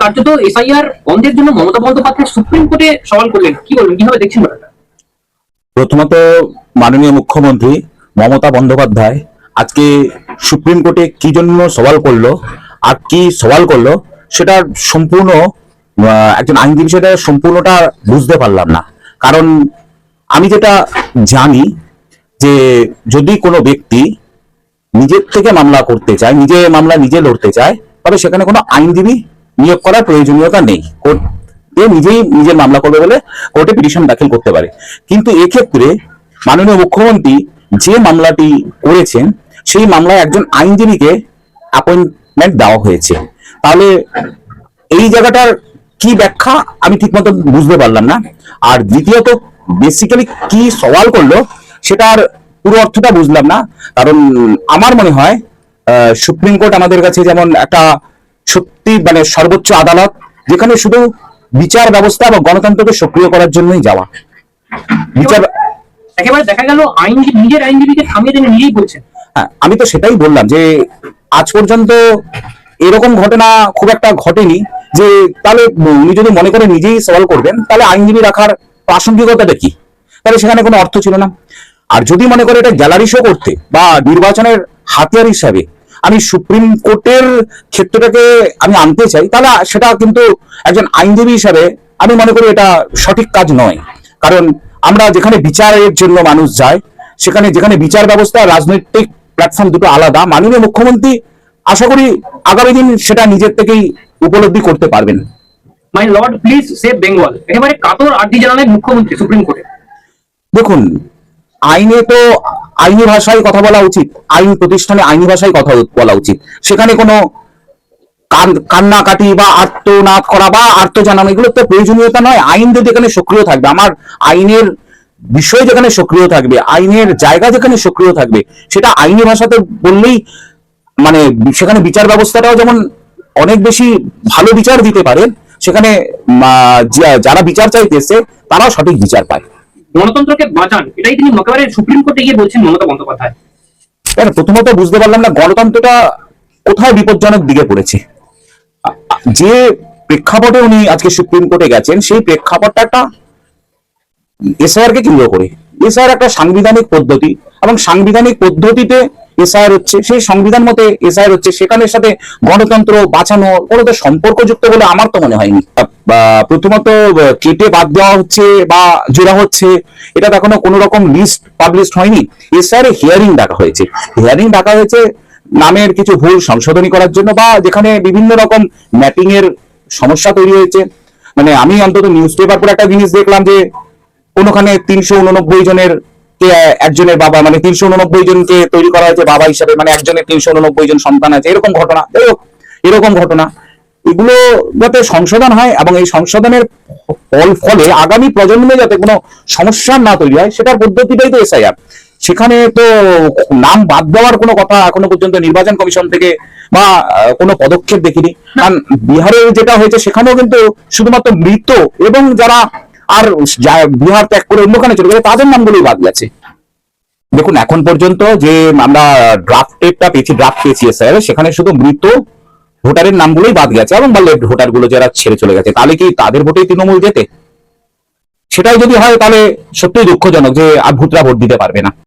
কার্যত এসআইআর বন্ধের জন্য মমতা বন্দ্যোপাধ্যায় সুপ্রিম কোর্টে সওয়াল করলেন? কি বলবেন? কীভাবে দেখছেন প্রথমত মাননীয় মুখ্যমন্ত্রী মমতা বন্দ্যোপাধ্যায় আজকে সুপ্রিম কোর্টে কি জন্য সওয়াল করল আর কি সওয়াল করল সেটার সম্পূর্ণ একজন আইনজীবী সেটা সম্পূর্ণটা বুঝতে পারলাম না। কারণ আমি যেটা জানি যে যদি কোনো ব্যক্তি নিজের থেকে মামলা করতে চায়, নিজে মামলা নিজে লড়তে চায়, তবে সেখানে কোনো আইনজীবী নিয়োগ করার প্রয়োজনীয়তা নেই। কোর্ট এ নিজেই নিজের মামলা করবে বলে কোর্টে পিটিশন দাখিল করতে পারে। কিন্তু এক্ষেত্রে মাননীয় মুখ্যমন্ত্রী যে মামলাটি করেছেন, সেই মামলায় একজন আইনজীবীকে অ্যাপয়েন্টমেন্ট দেওয়া হয়েছে। তাহলে এই জায়গাটার কি ব্যাখ্যা আমি ঠিকমতো বুঝতে পারলাম না। আর দ্বিতীয়ত বেসিক্যালি কি সওয়াল করল সেটার পুরো অর্থটা বুঝলাম না। কারণ আমার মনে হয় সুপ্রিম কোর্ট আমাদের কাছে যেমন একটা সত্যি মানে সর্বোচ্চ আদালত যেখানে শুধু বিচার ব্যবস্থা বা গণতন্ত্রকে সক্রিয় করার জন্যই যাওয়া। বিচার একেবারে দেখা গেল আইনজীবী নিজের আইনজীবীকে থামিয়ে তিনি নিজেই বলছেন। হ্যাঁ, আমি তো সেটাই বললাম যে আজ পর্যন্ত এরকম ঘটনা খুব একটা ঘটেনি যে তাহলে উনি যদি মনে করে নিজেই সওয়াল করবেন তাহলে আইনজীবী রাখার প্রাসঙ্গিকতাটা কি? তাহলে সেখানে কোনো অর্থ ছিল না। আর যদি মনে করে এটা গ্যালারি শো করতে বা নির্বাচনের হাতিয়ার হিসাবে আমি সুপ্রিম কোর্টের ক্ষেত্রটাকে আমি আনতে চাই তাহলে সেটা কিন্তু একজন আইনজীবী হিসাবে আমি মনে করি এটা সঠিক কাজ নয়। কারণ আমরা যেখানে বিচারের জন্য মানুষ যায় সেখানে যেখানে বিচার ব্যবস্থা রাজনৈতিক প্ল্যাটফর্ম দুটো আলাদা মাননীয় মুখ্যমন্ত্রী আশা করি আগামী দিন সেটা নিজের থেকেই উপলব্ধি করতে পারবেন। My lord please save Bengal একেবারে কাতর আর্জি জানালেন মুখ্যমন্ত্রী সুপ্রিম কোর্টে। দেখুন আইনে তো আইনি ভাষায় কথা বলা উচিত, আইন প্রতিষ্ঠানে আইনি ভাষায় কথা বলা উচিত। সেখানে কোনো কান- কান্নাকাটি বা আত্মনাদ করা বা আত্ম জানানো, এগুলো তো প্রয়োজনীয়তা নয়। আইন যদি এখানে সক্রিয় থাকবে, আমার আইনের বিষয় যেখানে সক্রিয় থাকবে, আইনের জায়গা যেখানে সক্রিয় থাকবে, সেটা আইনি ভাষাতে বললেই মানে সেখানে বিচার ব্যবস্থাটাও যেমন অনেক বেশি ভালো বিচার দিতে পারে, সেখানে যারা বিচার চাইতেছে, তারাও সঠিক বিচার পায়। গণতন্ত্রকে বাঁচান, এটাই তিনি একেবারে সুপ্রিম কোর্টে গিয়ে বলছেন মমতা বন্দ্যোপাধ্যায়। প্রথমত বুঝতে পারলাম না গণতন্ত্রটা কোথায় বিপজ্জনক দিকে পড়েছে। যে প্রেক্ষাপটে উনি আজকে সুপ্রিম কোর্টে গেছেন, সেই প্রেক্ষাপটটা এসআইআর কে কেন্দ্র করে। এসআইআর একটা সাংবিধানিক পদ্ধতি এবং সাংবিধানিক পদ্ধতিতে এসআইআর হচ্ছে, সেই সংবিধান মতে এসআইআর হচ্ছে, সেখানের সাথে গণতন্ত্র বাঁচানো তো সম্পর্কযুক্ত বলে আমার তো মনে হয়নি। প্রথমত কেটে বাদ দেওয়া হচ্ছে বা জোড়া হচ্ছে, এটা এখনও কোনো রকম লিস্ট পাবলিশ হয়নি। এসআইআর হিয়ারিং ডাকা হয়েছে। হিয়ারিং ডাকা হয়েছে নামের কিছু ভুল সংশোধনী করার জন্য বা যেখানে বিভিন্ন রকম ম্যাপিং এর সমস্যা তৈরি হয়েছে। মানে আমি অন্তত নিউজ পেপার পরে একটা জিনিস দেখলাম যে, কোনোখানে তিনশো উননব্বই জনের একজনের বাবা মানে তিনশো উননব্বই জনকে তৈরি করা হয়েছে বাবা হিসাবে মানে একজনের তিনশো উননব্বই জন সন্তান আছে। এরকম ঘটনা। যাই হোক এরকম ঘটনা। এগুলো যাতে সংশোধন হয় এবং এই সংশোধনের ফল ফলে আগামী প্রজন্মে যাতে কোনো সমস্যা না তৈরি হয় সেটার পদ্ধতিটাই তো এসআইআর। সেখানে তো নাম বাদ দেওয়ার কোনো কথা এখনও পর্যন্ত নির্বাচন কমিশন থেকে বা কোনো পদক্ষেপ দেখিনি। কারণ বিহারে যেটা হয়েছে সেখানেও কিন্তু শুধুমাত্র মৃত এবং যারা আর যা- বিহার ত্যাগ করে অন্যখানে চলে গেছে তাদের নামগুলোই বাদ গেছে দেখুন, এখন পর্যন্ত যে আমরা ড্রাফটেডটা পেয়েছি ড্রাফট পেয়েছি স্যার সেখানে শুধু মৃত ভোটারের নামগুলোই বাদ গেছে এবং বা লেফট ভোটারগুলো যারা ছেড়ে চলে গেছে, তাহলে কি তাদের ভোটেই তৃণমূল যেতে? সেটাই যদি হয়, তাহলে সত্যিই দুঃখজনক যে আর ভূতরা ভোট দিতে পারবে না।